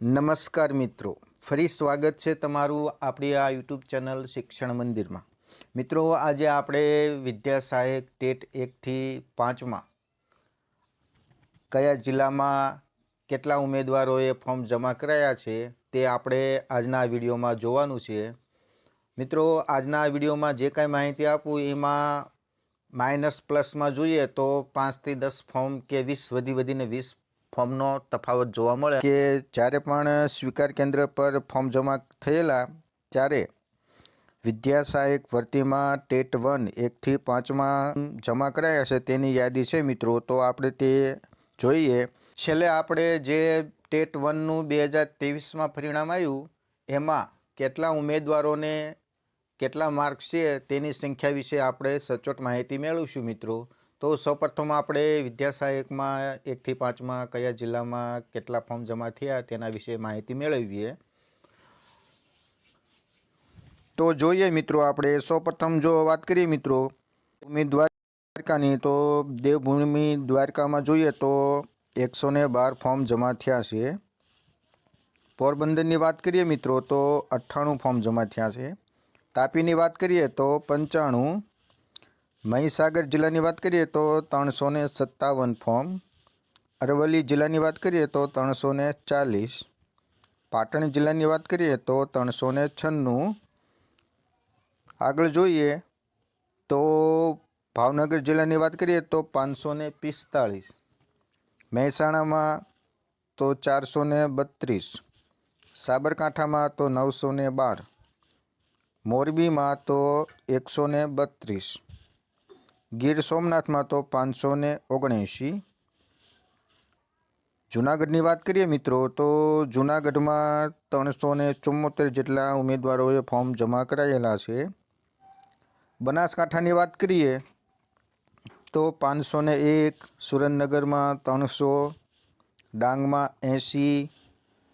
નમસ્કાર મિત્રો. ફરી સ્વાગત છે તમારું આપણી આ યુટ્યુબ ચેનલ શિક્ષણ મંદિરમાં. મિત્રો, આજે આપણે વિદ્યા સહાયક ટેટ એકથી પાંચમાં કયા જિલ્લામાં કેટલા ઉમેદવારોએ ફોર્મ જમા કરાયા છે તે આપણે આજના વિડીયોમાં જોવાનું છે. મિત્રો, આજના વિડીયોમાં જે કાંઈ માહિતી આપું એમાં માઇનસ પ્લસમાં જોઈએ તો પાંચથી દસ ફોર્મ કે વીસ વધી વધીને વીસ ફોર્મનો તફાવત જોવા મળે કે જ્યારે પણ સ્વીકાર કેન્દ્ર પર ફોર્મ જમા થયેલા, ત્યારે વિદ્યા સહાયક ભરતીમાં ટેટ વન એકથી પાંચમાં જમા કરાયા છે તેની યાદી છે મિત્રો. તો આપણે તે જોઈએ. છેલ્લે આપણે જે ટેટ વનનું બે હજાર ત્રેવીસમાં પરિણામ આવ્યું, એમાં કેટલા ઉમેદવારોને કેટલા માર્ક્સ છે તેની સંખ્યા વિશે આપણે સચોટ માહિતી મેળવીશું મિત્રો. તો સૌપ્રથમ આપણે વિદ્યા સહાયકમાં એકથી પાંચમાં કયા જિલ્લામાં કેટલા ફોર્મ જમા થયા તેના વિશે માહિતી મેળવીએ. તો જોઈએ મિત્રો આપણે સૌપ્રથમ જો વાત કરીએ મિત્રો દ્વારકાની તો દેવભૂમિ દ્વારકામાં જોઈએ તો એકસો ને બાર ફોર્મ જમા થયા છે. પોરબંદરની વાત કરીએ મિત્રો તો અઠ્ઠાણું ફોર્મ જમા થયા છે. તાપીની વાત કરીએ તો પંચાણું મહીસાગર જિલ્લાની વાત કરીએ તો ત્રણસો ને સત્તાવન ફોર્મ. અરવલ્લી જિલ્લાની વાત કરીએ તો ત્રણસો ને ચાલીસ. પાટણ જિલ્લાની વાત કરીએ તો ત્રણસો ને છન્નું. આગળ જોઈએ તો ભાવનગર જિલ્લાની વાત કરીએ તો પાંચસો ને પિસ્તાળીસ. મહેસાણામાં તો ચારસો ને બત્રીસ. સાબરકાંઠામાં તો નવસો ને બાર. મોરબીમાં તો એકસો ને બત્રીસ. ગીર સોમનાથમાં તો પાંચસો ને ઓગણએંશી. જુનાગઢની વાત કરીએ મિત્રો, તો જુનાગઢમાં ત્રણસો ને ચુમ્મોતેર જેટલા ઉમેદવારોએ ફોર્મ જમા કરાયેલા છે. બનાસકાંઠાની વાત કરીએ, તો પાંચસો ને એક, સુરેન્દ્રનગરમાં ત્રણસો, ડાંગમાં એંસી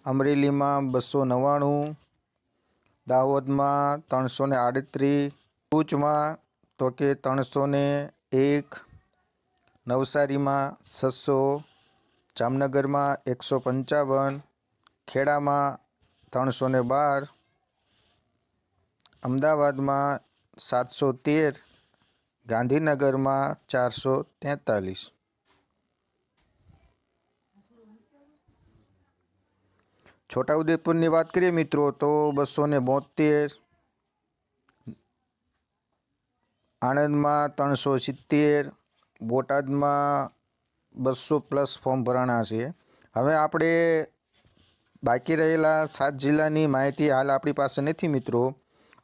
અમરેલીમાં બસો નવ્વાણું, દાહોદમાં ત્રણસો ને આડત્રીસ ભરૂચમાં તો કે ત્રણસો ને એક, નવસારીમાં છસો, જામનગરમાં એકસો પંચાવન, ખેડામાં ત્રણસો ને બાર, અમદાવાદમાં સાતસો તેર, ગાંધીનગરમાં ચારસો તેતાલીસ. છોટાઉદેપુરની વાત કરીએ મિત્રો, તો બસો ને બોતેર આણંદમાં ત્રણસો સિત્તેર, બોટાદમાં બસો પ્લસ ફોર્મ ભરાણા છે. હવે આપણે બાકી રહેલા સાત જિલ્લાની માહિતી હાલ આપણી પાસે નથી મિત્રો.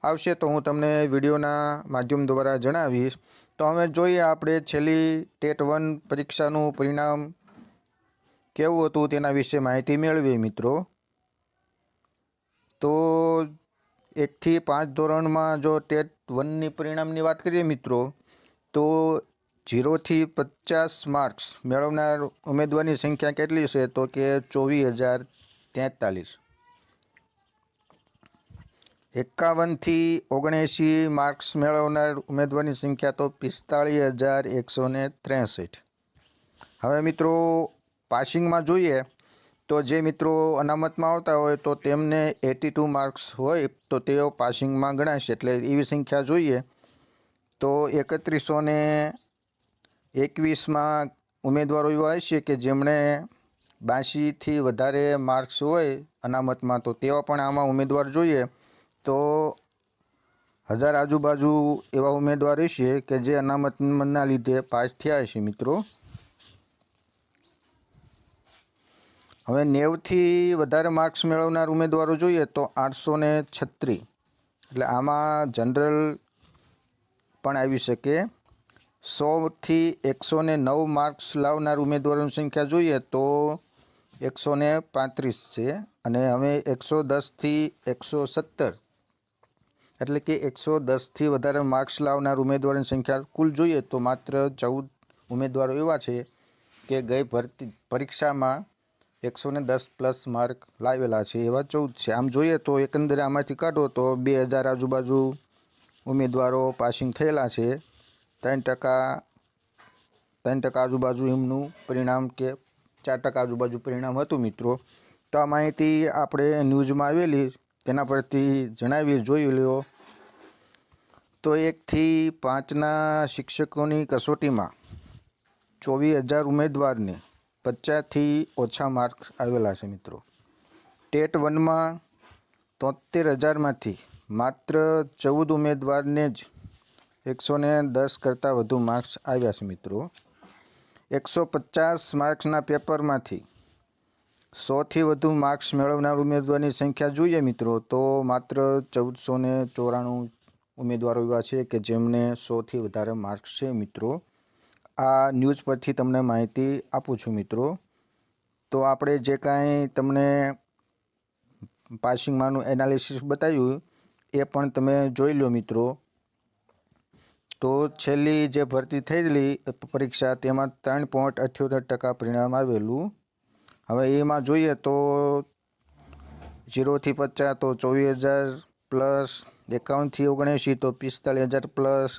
આવશે તો હું તમને વિડીયોના માધ્યમ દ્વારા જણાવીશ. તો હવે જોઈએ આપણે છેલ્લી ટેટ વન પરીક્ષાનું પરિણામ કેવું હતું તેના વિશે માહિતી મેળવીએ મિત્રો તો એકથી પાંચ ધોરણમાં જો ટેટ વનની પરિણામની વાત કરીએ મિત્રો, તો જીરોથી પચાસ માર્ક્સ મેળવનાર ઉમેદવારની સંખ્યા કેટલી છે? તો કે ચોવીસ હજાર તેતાલીસ. એકાવનથી ઓગણએંશી માર્ક્સ મેળવનાર ઉમેદવારની સંખ્યા તો પિસ્તાળીસ હજાર એકસો ત્રેસઠ. હવે મિત્રો, પાસિંગમાં જોઈએ તો જે મિત્રો અનામતમાં આવતા હોય તો તેમને એટી ટુ માર્ક્સ હોય, તો તેઓ પાસિંગમાં ગણાશે. એટલે એવી સંખ્યા જોઈએ. તો એકત્રીસો ને એકવીસમાં ઉમેદવારો એવા હશે કે જેમણે બાંશીથી વધારે માર્ક્સ હોય અનામતમાં, તો તેવા પણ આમાં ઉમેદવાર જોઈએ. તો હજાર આજુબાજુ એવા ઉમેદવાર હશે કે જે અનામતના લીધે પાસ થયા હશે મિત્રો. હવે નેવથી વધારે માર્ક્સ મેળવનાર ઉમેદવારો જોઈએ તો આઠસો ને છત્રીસ એટલે આમાં જનરલ પણ આવી શકે. સોથી એકસો ને નવ માર્ક્સ લાવનાર ઉમેદવારોની સંખ્યા જોઈએ તો એકસો ને પાંત્રીસ છે. અને હવે એકસો દસથી એકસો સત્તર. એટલે કે એકસો દસથી વધારે માર્ક્સ લાવનાર ઉમેદવારોની સંખ્યા કુલ જોઈએ તો માત્ર ચૌદ ઉમેદવારો એવા છે કે ગઈ ભરતી પરીક્ષામાં એકસો ને દસ પ્લસ માર્ક લાવેલા છે એવા ચૌદ છે. આમ જોઈએ તો એકંદરે આમાંથી કાઢો તો બે હજાર આજુબાજુ ઉમેદવારો પાસિંગ થયેલા છે. ત્રણ ટકા ત્રણ ટકા આજુબાજુ એમનું પરિણામ કે ચાર ટકા આજુબાજુ પરિણામ હતું મિત્રો. તો આ માહિતી આપણે ન્યૂઝમાં આવેલી તેના પરથી જણાવી જોઈ લ્યો. તો એકથી પાંચના શિક્ષકોની કસોટીમાં ચોવીસ હજાર ઉમેદવારને પચાસથી ઓછા માર્ક આવેલા છે મિત્રો. ટેટ વનમાં તોતેર હજારમાંથી માત્ર ચૌદ ઉમેદવારને જ એકસો ને દસ કરતાં વધુ માર્ક્સ આવ્યા છે મિત્રો. એકસો પચાસ માર્ક્સના પેપરમાંથી સોથી વધુ માર્ક્સ મેળવનાર ઉમેદવારની સંખ્યા જોઈએ મિત્રો, તો માત્ર ચૌદસો ને ચોરાણું ઉમેદવારો એવા છે કે જેમને સોથી વધારે માર્ક્સ છે મિત્રો. આ ન્યૂઝ પરથી તમને માહિતી આપું છું મિત્રો. તો આપણે જે કાંઈ તમને પાસિંગમાંનું એનાલિસિસ બતાવ્યું, એ પણ તમે જોઈ લો મિત્રો. તો છેલ્લી જે ભરતી થયેલી પરીક્ષા, તેમાં ત્રણ પોઈન્ટ અઠ્યોતેર ટકા પરિણામ આવેલું. હવે એમાં જોઈએ તો જીરોથી પચાસ તો ચોવીસ હજાર પ્લસ, એકાવનથી ઓગણએંશી તો પિસ્તાલીસ હજાર પ્લસ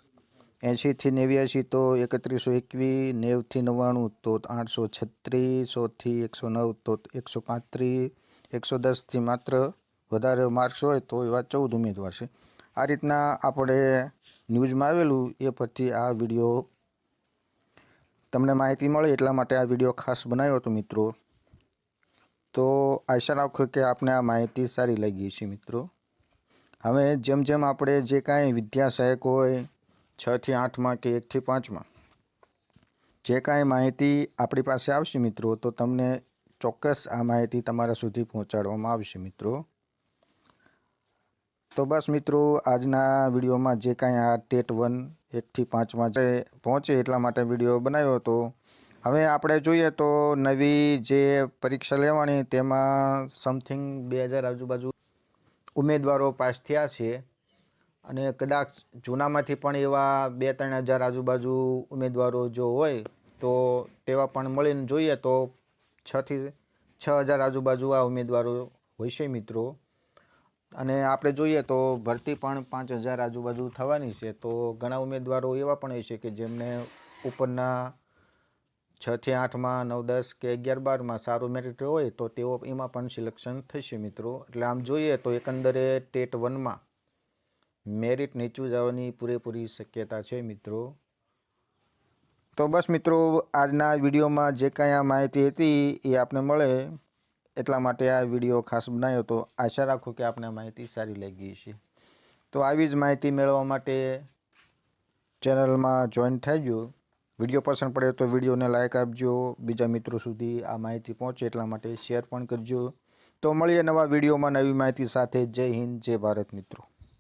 એંશીથી નેવ્યાશી તો એકત્રીસો એકવીસ નેવથી નવ્વાણું તો આઠસો છત્રીસ, સોથી એકસો નવ તો એકસો પાંત્રીસ, એકસો દસથી માત્ર વધારે માર્ક્સ હોય તો એવા ચૌદ ઉમેદવાર છે. આ રીતના આપણે ન્યૂઝમાં આવેલું એ પરથી આ વીડિયો તમને માહિતી મળે એટલા માટે આ વીડિયો ખાસ બનાવ્યો હતો મિત્રો. તો આશા રાખો કે આપને આ માહિતી સારી લાગી છે મિત્રો. હવે જેમ જેમ આપણે જે કાંઈ વિદ્યા સહાયક હોય છથી આઠમાં કે એકથી પાંચમાં? જે કાંઈ માહિતી આપણી પાસે આવશે મિત્રો, તો તમને ચોક્કસ આ માહિતી તમારા સુધી પહોંચાડવામાં આવશે મિત્રો. તો બસ મિત્રો, આજના વિડીયોમાં જે કાંઈ આ ટેટ વન એકથી પાંચમાં જે પહોંચે એટલા માટે વીડિયો બનાવ્યો હતો. હવે આપણે જોઈએ તો નવી જે પરીક્ષા લેવાની, તેમાં સમથિંગ બે હજાર આજુબાજુ ઉમેદવારો પાસ થયા છે. અને કદાચ જૂનામાંથી પણ એવા બે ત્રણ હજાર આજુબાજુ ઉમેદવારો જો હોય, તો તેવા પણ મળીને જોઈએ તો છથી છ હજાર આજુબાજુ આ ઉમેદવારો હોય છે મિત્રો. અને આપણે જોઈએ તો ભરતી પણ પાંચ હજાર આજુબાજુ થવાની છે, તો ઘણા ઉમેદવારો એવા પણ હોય છે કે જેમને ઉપરના છથી આઠમાં, નવ, દસ કે અગિયાર, બારમાં સારું મેરિટ હોય તો તેઓ એમાં પણ સિલેક્શન થશે મિત્રો. એટલે આમ જોઈએ તો એકંદરે ટેટ વનમાં મેરિટ નીચું જવાની પૂરેપૂરી શક્યતા છે મિત્રો. તો બસ મિત્રો, આજના વિડીયોમાં જે કાંઈ આ માહિતી હતી એ આપને મળે. એટલા માટે આ વીડિયો ખાસ બનાવ્યો તો આશા રાખું કે આપને માહિતી સારી લાગી છે તો આવી જ માહિતી મેળવવા માટે ચેનલમાં જોઈન થઈજો વીડિયો પસંદ પડે તો વિડીયોને લાઇક આપજો. બીજા મિત્રો સુધી આ માહિતી પહોંચે એટલા માટે શેર પણ કરજો. તો મળીએ નવા વિડીયોમાં નવી માહિતી સાથે. જય હિન્દ, જય ભારત મિત્રો.